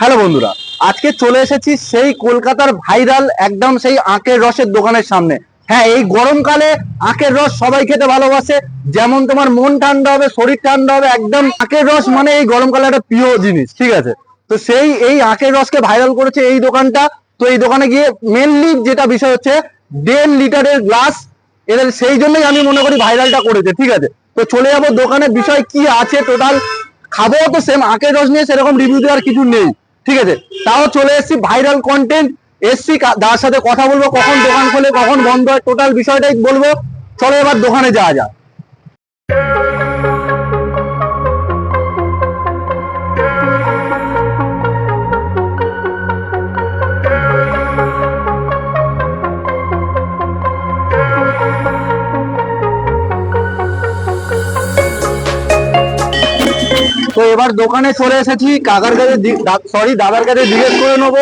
Hello বন্ধুরা, আজকে চলে এসেছি সেই কলকাতার ভাইরাল, একদম সেই আখের রসের দোকানের সামনে। হ্যাঁ এই গরমকালে আখের রস সবাই খেতে ভালোবাসে। যেমন তোমার মন ঠান্ডা হবে, শরীর ঠান্ডা হবে, একদম আখের রস মানে এই গরমকালে একটা প্রিয় জিনিস, ঠিক আছে? তো সেই, এই আখের রসকে ভাইরাল করেছে এই দোকানটা। তো এই দোকানে গিয়ে মেনলি যেটা বিষয় হচ্ছে, দেড় লিটারের গ্লাস এদের সেই জন্যই আমি মনে করি ভাইরালটা করেছে, ঠিক আছে? তো চলে যাব দোকানের বিষয় কি আছে টোটাল খাব তো সেম আখের রস নিয়ে সেরকম রিভিউ দেওয়ার কিছু নেই। ঠিক আছে? তাও চলে এসছি ভাইরাল কন্টেন্ট এসছি তার সাথে কথা বলব, কখন দোকান খোলে, কখন বন্ধ হয় টোটাল বিষয়টাই বলব। চলো এবার দোকানে যাওয়া যাক। তো এবার দোকানে চলে এসেছি কাকার কাছে সরি দাদার কাছে জিজ্ঞেস করে নেব।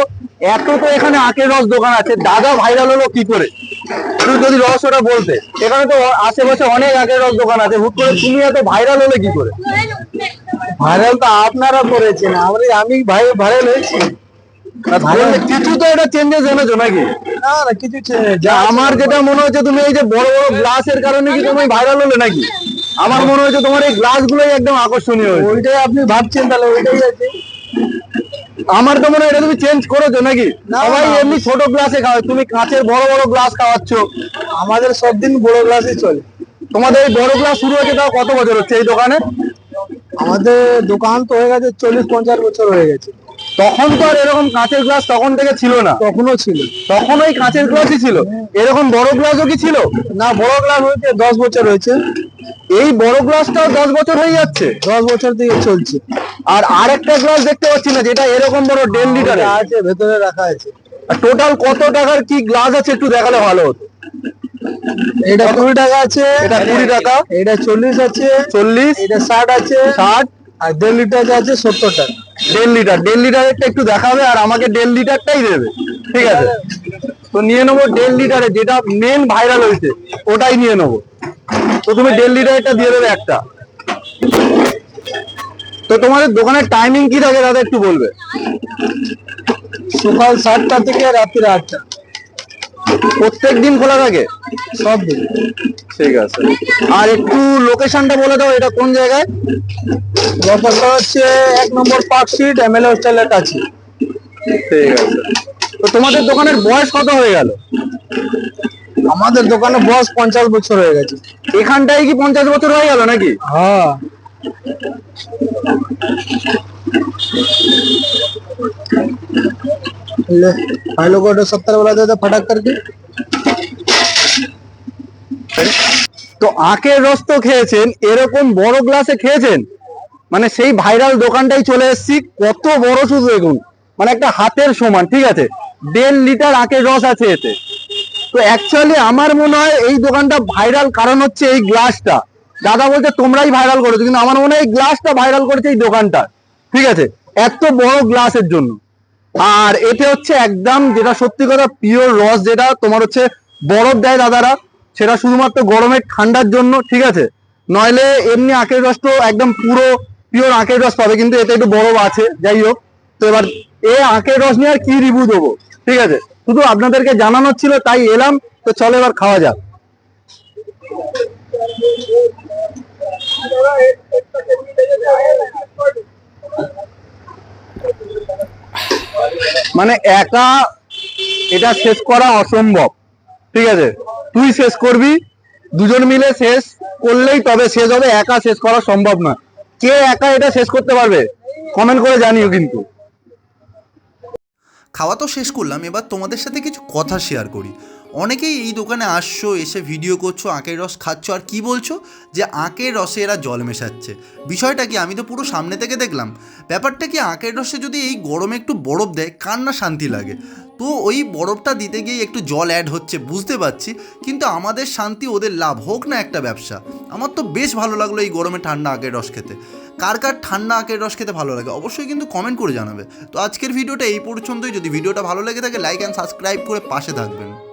এত তো এখানে আখের রস দোকান আছে দাদা ভাইরাল হলো কি করে? একটু যদি রহস্যটা বলতে। এখানে তো আশেপাশে অনেক আখের রস দোকান আছে হুট করে তুমি এত ভাইরাল হলে কি করে? ভাইরাল তো আপনারা করেছেন আমি আমি ভাই ভাইরাল হয়েছি। কিছু তো এটা চেঞ্জেস এনেছো নাকি? না না কিছু যা আমার যেটা মনে হচ্ছে তুমি এই যে বড় বড় গ্লাসের কারণে কি তুমি ভাইরাল হলে নাকি? আমার মনে হচ্ছে তোমার এই গ্লাস গুলোই একদম আকর্ষণীয় ওইটাই আপনি ভাবছেন তাহলে ওইটাই আছে আমার তো মনে হয় এটা তুমি চেঞ্জ করেছ নাকি? সবাই এমনি ছোট গ্লাসে খাওয়া তুমি কাঁচের বড় বড় গ্লাস খাওয়াচ্ছ। আমাদের সব দিন বড় গ্লাসে চলে। তোমাদের এই বড় গ্লাস শুরু হয়েছে তাও কত বছর হচ্ছে এই দোকানে? আমাদের দোকান তো হয়ে গেছে চল্লিশ পঞ্চাশ বছর হয়ে গেছে। তখন তো আর এরকম কাঁচের গ্লাস তখন থেকে ছিল না। তখনও ছিল। তখন ওই কাঁচের গ্লাসই ছিল। এরকম বড় গ্লাসও কি ছিল? না বড় গ্লাস হয়েছে দশ বছর হয়েছে। এই বড় গ্লাসটাও দশ বছর হয়ে যাচ্ছে। দশ বছর থেকে চলছে। আর আরেকটা গ্লাস দেখতে পাচ্ছি না যেটা এরকম বড় দেড় লিটার আছে ভেতরে রাখা আছে। টোটাল কত টাকার কি গ্লাস আছে একটু দেখালে ভালো হতো। এটা কুড়ি টাকা আছে। এটা কুড়ি টাকা। এটা চল্লিশ আছে। চল্লিশ। এটা ষাট আছে। ষাট। আর দেড় লিটার আছে সত্তর টাকা। দেড় লিটার দেড় লিটারেরটা একটু দেখাবে আর আমাকে দেড় লিটারটাই দেবে। ঠিক আছে? তো নিয়ে নেব দেড় লিটারে যেটা মেন ভাইরাল হয়েছে ওটাই নিয়ে নেব। তো তুমি দেড় লিটারটা দিয়ে দেবে একটা। তো তোমাদের দোকানের টাইমিং কি থাকে দাদা একটু বলবে? সকাল সাতটা থেকে রাত্রি আটটা। প্রত্যেক দিন খোলা থাকে? সব দিন। ঠিক আছে। আর একটু লোকেশনটা বলে দাও এটা কোন জায়গায়? ব্যাপারটা হচ্ছে এক নম্বর পার্ক স্ট্রিট এমএলএ হোস্টেলের কাছে। ঠিক আছে। তো তোমাদের দোকানের বয়স কত হয়ে গেল? আমাদের দোকানে বয়স পঞ্চাশ বছর হয়ে গেছে এখানটায় কি পঞ্চাশ বছর হয়ে গেল নাকি हाँ ले भाई लोगों को सत्तर वाला दे दो फटाक करके তো আখের রস তো খেয়েছেন এরকম বড় গ্লাসে খেয়েছেন মানে সেই ভাইরাল দোকানটাই চলে এসেছি কত বড় শুধু দেখুন মানে একটা হাতের সমান ঠিক আছে দেড় লিটার আখের রস আছে এতে তো অ্যাকচুয়ালি আমার মনে হয় এই দোকানটা ভাইরাল কারণ হচ্ছে এই গ্লাসটা দাদা বলছে, তোমরাই ভাইরাল করেছ। কিন্তু আমার মনে হয় এই গ্লাসটা ভাইরাল করেছে এই দোকানটা ঠিক আছে? এত বড় গ্লাসের জন্য। আর এতে হচ্ছে একদম যেটা সত্যি কথা পিওর রস যেটা তোমার হচ্ছে বরফ দেয় দাদারা, সেটা শুধুমাত্র গরমের ঠান্ডার জন্য, ঠিক আছে? নইলে এমনি আখের রস তো একদম পুরো পিওর আখের রস পাবে, কিন্তু এতে একটু বরফ আছে, যাই হোক। তো এবার এ আখের রস নিয়ে আর কি রিভিউ দেবো? ঠিক আছে? শুধু আপনাদেরকে জানানোর ছিল, তাই এলাম। তো চলো এবার খাওয়া যাক। মানে একা এটা শেষ করা অসম্ভব। ঠিক আছে? তুই শেষ করবি, দুজন মিলে শেষ করলেই তবে শেষ হবে, একা শেষ করা সম্ভব না কে একা এটা শেষ করতে পারবে? কমেন্ট করে জানিও কিন্তু। খাওয়া তো শেষ করলাম এবার তোমাদের সাথে কিছু কথা শেয়ার করি। অনেকেই এই দোকানে আসছো, এসে ভিডিও করছ আখের রস খাচ্ছ, আর কি বলছো? যে আখের রসে এরা জল মেশাচ্ছে। বিষয়টা কি, আমি তো পুরো সামনে থেকে দেখলাম। ব্যাপারটা কি আখের রসে যদি এই গরমে একটু বরফ দেয়, কার না শান্তি লাগে? তো ওই বরফটা দিতে গিয়ে একটু জল অ্যাড হচ্ছে, বুঝতে পারছি। কিন্তু আমাদের শান্তি, ওদের লাভ হোক না একটা ব্যবসা। আমার তো বেশ ভালো লাগল এই গরমে ঠান্ডা আখের রস খেতে। কার কার ঠান্ডা আখের রস খেতে ভালো লাগে, অবশ্যই কিন্তু কমেন্ট করে জানাবে। তো আজকের ভিডিওটা এই পর্যন্তই। যদি ভিডিওটা ভালো লেগে থাকে লাইক অ্যান্ড সাবস্ক্রাইব করে পাশে থাকবেন।